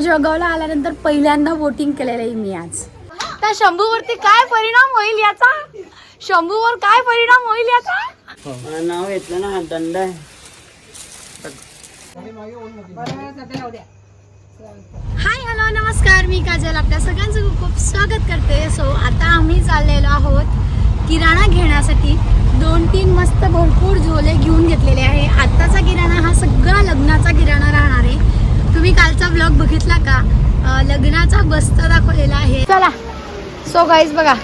जळगावला आल्यानंतर पहिल्यांदा वोटिंग केलेलं आहे मी आज. त्या शंभूवरती काय परिणाम होईल याचा? शंभूवर काय परिणाम होईल याचा? नाव घेतलं ना दंड आहे. हाय हॅलो नमस्कार. मी काजल आपल्या सगळ्यांचं खूप खूप स्वागत करते. सो आता आम्ही चाललेलो आहोत किराणा घेण्यासाठी. दोन तीन मस्त भरपूर झोले घेऊन घेतलेले आहे. आत्ताचा किराणा हा सगळा लग्नाचा किराणा राहणार आहे. तुम्ही कालचा ब्लॉग बघितला का? लग्नाचा बस्ता दाखवलेला आहे. चला. सो गाईज बघा.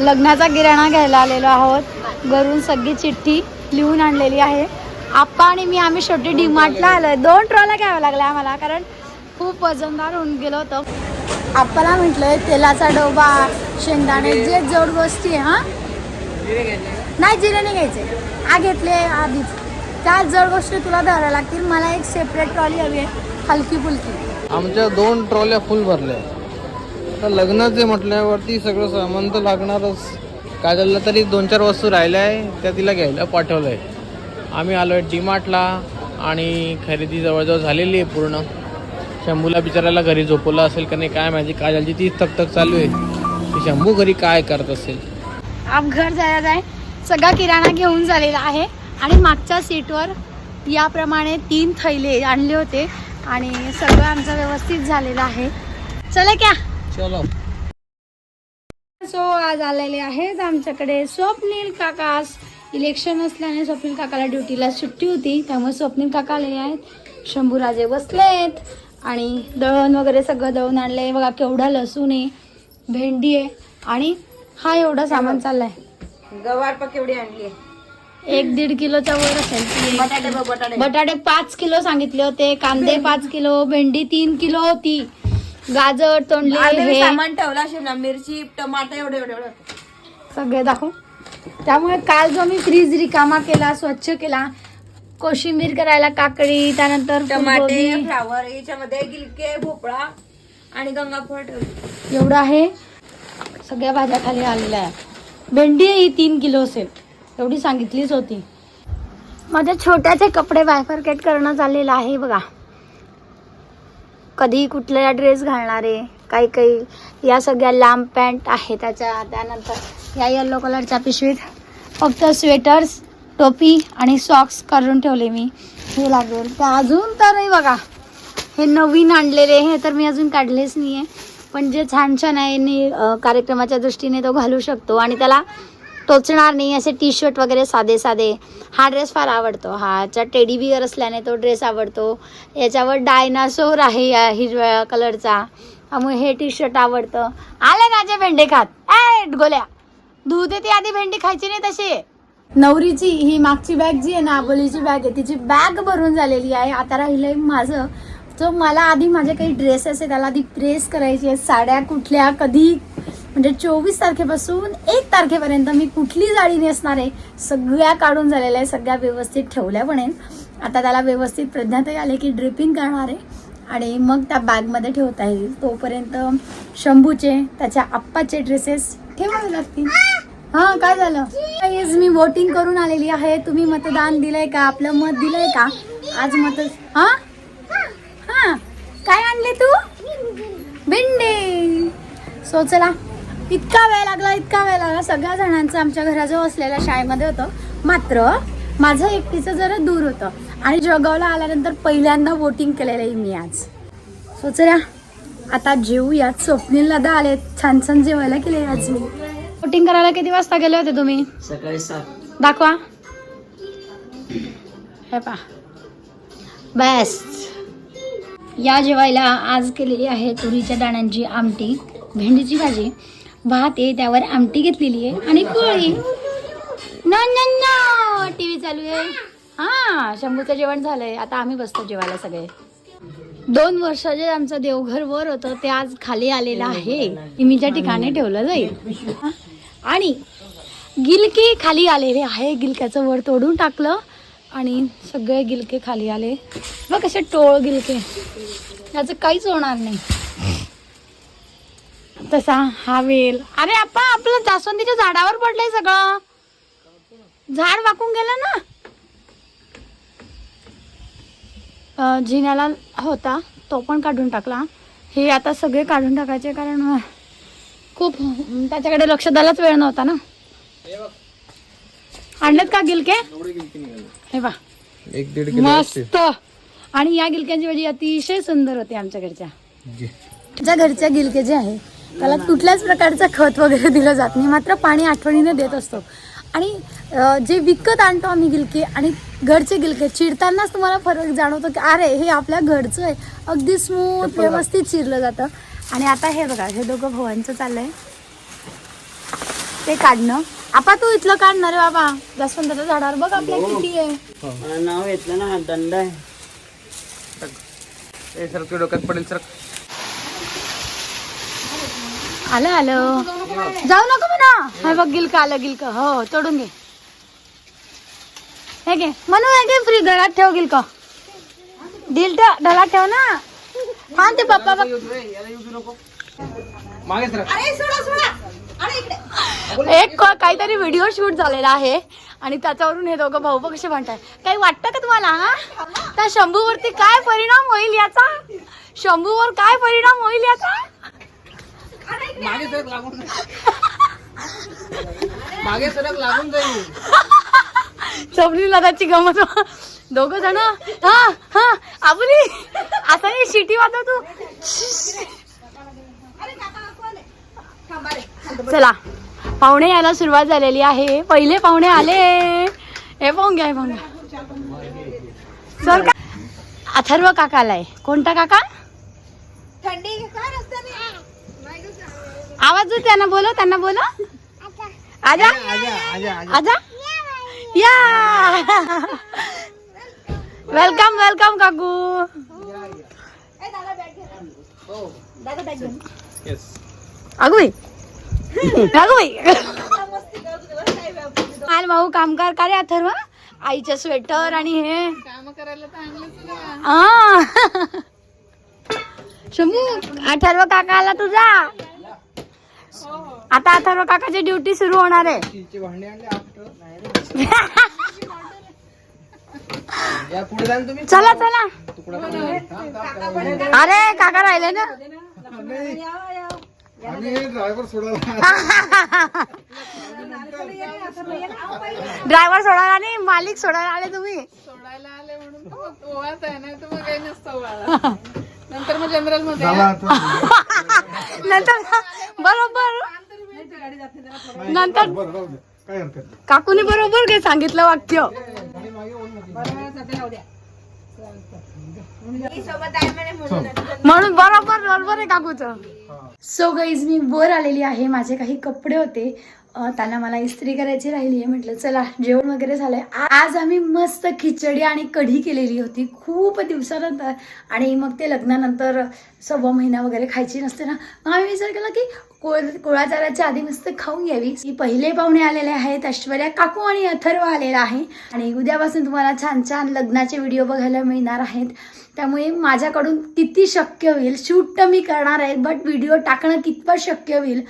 लग्नाचा किराणा घ्यायला आलेलो आहोत. घरून सगळी चिठ्ठी लिहून आणलेली आहे. आप्पा आणि मी आम्ही शेवटी डीमार्टला आलोय. दोन ट्रॉला घ्याव्या लागल्या आम्हाला कारण खूप वजनदार होऊन गेलो होतो. आपल्याला म्हटलंय तेलाचा डोबा शेंगदाणे जे जोड गोष्टी आहे हा? नाही जिरे नाही घ्यायचे. आ घेतले आधीच. त्या जड गोष्टी तुला धरायला लागतील. मला एक सेपरेट ट्रॉली हवी आहे. हलकी फुलकी. आमच्या दोन ट्रॉल्या फुल भरल्या. आता लग्नाचे म्हटल्यावरती सगळं सामान तर लागणारच काजलला तरी दोन चार वस्तू राहिल्या आहे त्या तिला घ्यायला पाठवलं आहे आम्ही आलो आहे डीमार्टला आणि खरेदी जवळजवळ झालेली आहे पूर्ण. शंभूला बिचारायला घरी झोपवलं असेल का नाही काय माहिती काजलची तीच तक चालू आहे. की शंभू घरी काय करत असेल? आप घर जायला आहे सगळा किराणा घेऊन झालेला आहे. आणि मागच्या सीटवर याप्रमाणे तीन थैले आणले होते. आणि सगळं आमचं व्यवस्थित झालेलं आहे. चला क्या? चलो. सो आज आलेले आहेत आमच्याकडे स्वप्नील काकास. इलेक्शन असल्याने स्वप्नील काकाला ड्युटीला सुट्टी होती. त्यामुळे स्वप्नील काका आलेले आहेत. शंभूराजे बसलेत. आणि दळण वगैरे सगळं दळून आणलंय. बघा केवढा लसूण आहे. भेंडी आहे. आणि हा एवढा सामान चाललाय. गवार पण केवढी आणली एक दीड किलोच्या वर असेल. बटाटे बघ बटाटे. बटाटे पाच किलो सांगितले होते कांदे पाच किलो भेंडी तीन किलो होती. गाजर तोंडले हे. सामान ठेवला शिमला मिरची टमाटर एवढं एवढं एवढं. सगळे दाखव. त्यामुळे काल जो मी फ्रीज रिकामा केला स्वच्छ केला कोशिंबीर करायला काकडी त्यानंतर टमाटे फुलगोबी, फ्लावर याच्यामध्ये गिलके भोपळा आणि गंगाफळ ठेवली. एवढं आहे. सगळ्या भाज्या खाली आलेल्या आहे भेंडी ही तीन किलो असेल. एवढी सांगितलीच होती. माझ्या छोट्याचे कपडे बायफरकेट करणं चाललेलं आहे बघा. कधी कुठल्या ड्रेस घालणारे काही काही या सगळ्या लांब पॅन्ट आहे त्याच्या त्यानंतर या येल्लो कलरच्या पिशवीत फक्त स्वेटर्स टोपी आणि सॉक्स करून ठेवले मी. हे लागेल. तर अजून तर नाही बघा. हे नवीन आणलेले हे तर मी अजून काढलेच नाही आहे पण जे छान छान आहे कार्यक्रमाच्या दृष्टीने तो घालू शकतो आणि त्याला टोचणार नाही असे टी शर्ट वगैरे साधे साधे. हा ड्रेस फार आवडतो. हाच्या टेडी बिअर असल्याने तो ड्रेस आवडतो. याच्यावर डायनासोर आहे या हिरव्या कलरचा त्यामुळे हे टी शर्ट आवडतं. आले माझे भेंडे खात. ए गोल्या. धुते ती आधी भेंडी खायची नाही तशी. नवरीची ही मागची बॅग जी आहे ना आबोलीची बॅग आहे तिची बॅग भरून झालेली आहे. आता राहिलंय माझं. जो मला आधी माझे काही ड्रेसेस आहे त्याला आधी प्रेस करायची आहे. साड्या कुठल्या कधी म्हणजे चोवीस तारखेपासून एक तारखेपर्यंत मी कुठली जाळी नेसणार आहे सगळ्या काढून झालेल्या आहे सगळ्या व्यवस्थित ठेवल्या पण आहेत. आता त्याला व्यवस्थित प्रज्ञातही आले की ड्रिपिंग करणार. आहे आणि मग त्या बॅगमध्ये ठेवता येईल. तोपर्यंत शंभूचे त्याच्या आप्पाचे ड्रेसेस ठेवावे लागतील. हा काय झालं? Guys, मी वोटिंग करून आलेली आहे. तुम्ही मतदान दिलंय का? आपलं मत दिलंय का? आज मत हा? हा. काय आणले तू? भेंडे. सो चला. इतका वेळ लागला इतका वेळ लागला. सगळ्या जणांचं आमच्या घराजवळ असलेल्या शाळेमध्ये होतं. मात्र माझं एकटीचं जरा दूर होतं. आणि जळगावला आल्यानंतर पहिल्यांदा वोटिंग केलेलं आहे मी आज. सो चला आता जेवूयात स्वप्नील दादा आले. छान छान जेवायला केले आज. मी वोटिंग करायला किती वाजता गेले होते तुम्ही? सकाळी सात. दाखवा. हे पा बेस्ट या जेवायला आज केलेली आहे तुरीच्या दाण्यांची आमटी भेंडीची भाजी भात आहे त्यावर आमटी घेतलेली आहे आणि पोळी न न टी व्ही चालू आहे. हा शंभूचं जेवण झालंय. आता आम्ही बसतो जेवायला सगळे. दोन वर्ष जे आमचं देवघर वर होतं ते आज खाली आलेलं आहे. इमीच्या ठिकाणी ठेवलं जाईल. आणि गिलके खाली आलेले आहे. गिलक्याचं वर तोडून टाकलं आणि सगळे गिलके खाली आले. बघ कसे टोळ गिलके. याचं काहीच होणार नाही. तसा हा वेल. अरे आपण आपलं जास्वंदीच्या झाडावर पडलंय सगळं. झाड वाकून गेलं ना? जिन्याला होता तो पण काढून टाकला. हे आता सगळे काढून टाकायचे कारण खूप त्याच्याकडे लक्ष द्यायलाच वेळ नव्हता ना? आणलेत का गिलके? हे बा एक दीड मस्त. आणि या गिलक्यांची भाजी अतिशय सुंदर होती आमच्याकडच्या. ज्या घरच्या गिलके जे आहे त्याला कुठल्याच प्रकारचं खत वगैरे दिलं जात नाही. मात्र पाणी आठवणीने देत असतो. आणि जे विकत आणतो आम्ही गिलके आणि घरचे गिलके चिरतानाच तुम्हाला फरक जाणवतो की अरे हे आपल्या घरचं आहे. अगदी स्मूथ व्यवस्थित चिरलं जातं. आणि आता हे बघा हे दोघं भावांचं चाललंय. ते काढणं. आपा तू इथलं काढणार रे बाबा. दसवंताच्या झाडावर बघ आपल्या किती आहे. नाव घेतलं ना दंड आहे. डोक्यात पडेल सर आलं आलं. जाऊ नको म्हणा. हे बघ गिलक आलं गिलक. हो तोडून घे. हे घे. म्हणू हे घे फ्री घरात ठेव गिलक. दिल ढलात ठेव ना. हा ते पप्पा बघ. एक काहीतरी व्हिडिओ शूट झालेला आहे. आणि त्याच्यावरून हे दोघं भाऊ बघ कसे म्हणताय काही वाटतं का तुम्हाला हा? त्या शंभूवरती काय परिणाम होईल याचा? शंभूवर काय परिणाम होईल याचा? मागे सरक लागून मागे सरक लागून जाईल. सबरी दादाची गमत. दोघ जण हा हा आपली आता नाही शिटी वाजव तू. चला पाहुणे यायला सुरुवात झालेली आहे. पहिले पाहुणे आले. हे पाहून घ्या हे पाहून घ्या. सर का अथर्व काका आलाय कोणता काका? थंडी आवाज दे त्यांना बोलो त्यांना बोलो आजा. आजा आजा आजा आजा. या. वेलकम वेलकम काकू. येस अगं बाई अगं बाई आणि भाऊ कामकार का रे अथर्व आईचं स्वेटर आणि हे. हा. शंभू अथर्व काका आला तुझा. आता अथर्व काकाची ड्युटी सुरू होणार आहे. चला चला. अरे काका राहिले ना. ड्रायव्हर सोडायला आणि मालिक सोडायला आले तुम्ही. सोडायला आले म्हणून ओवाच आहे नाही तर मग काही नसतं नंतर मग जनरलमध्ये नंतर बरोबर. नंतर काकूने बरोबर काय सांगितलं वाक्य. म्हणून बरोबर बरोबर आहे काकूच. सो गाईज मी वर आलेली आहे. माझे काही कपडे होते. त्याला त्यांना मला इस्त्री करायची राहिली आहे म्हटलं चला जेवण वगैरे झालंय. आज आम्ही मस्त खिचडी आणि कढी केलेली होती. खूप दिवसानंतर आणि मग ते लग्नानंतर सव्वा महिना वगैरे खायची नसते ना मग आम्ही विचार केला की कोळ कोळाचाराच्या आधी मस्त खाऊन घ्यावी. की पहिले पाहुणे आलेले आहेत ऐश्वर्या काकू आणि अथर्व आलेला आहे. आणि उद्यापासून तुम्हाला छान छान लग्नाचे व्हिडिओ बघायला मिळणार आहेत. त्यामुळे माझ्याकडून किती शक्य होईल शूट तर मी करणार आहे बट व्हिडिओ टाकणं कितपत शक्य होईल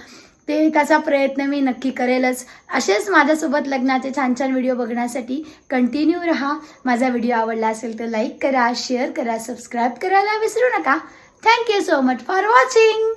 ते त्याचा प्रयत्न मी नक्की करेलच. असेच माझ्यासोबत लग्नाचे छान छान व्हिडिओ बघण्यासाठी कंटिन्यू राहा. माझा व्हिडिओ आवडला असेल तर लाईक करा शेअर करा सबस्क्राईब करायला विसरू नका. Thank you so much for watching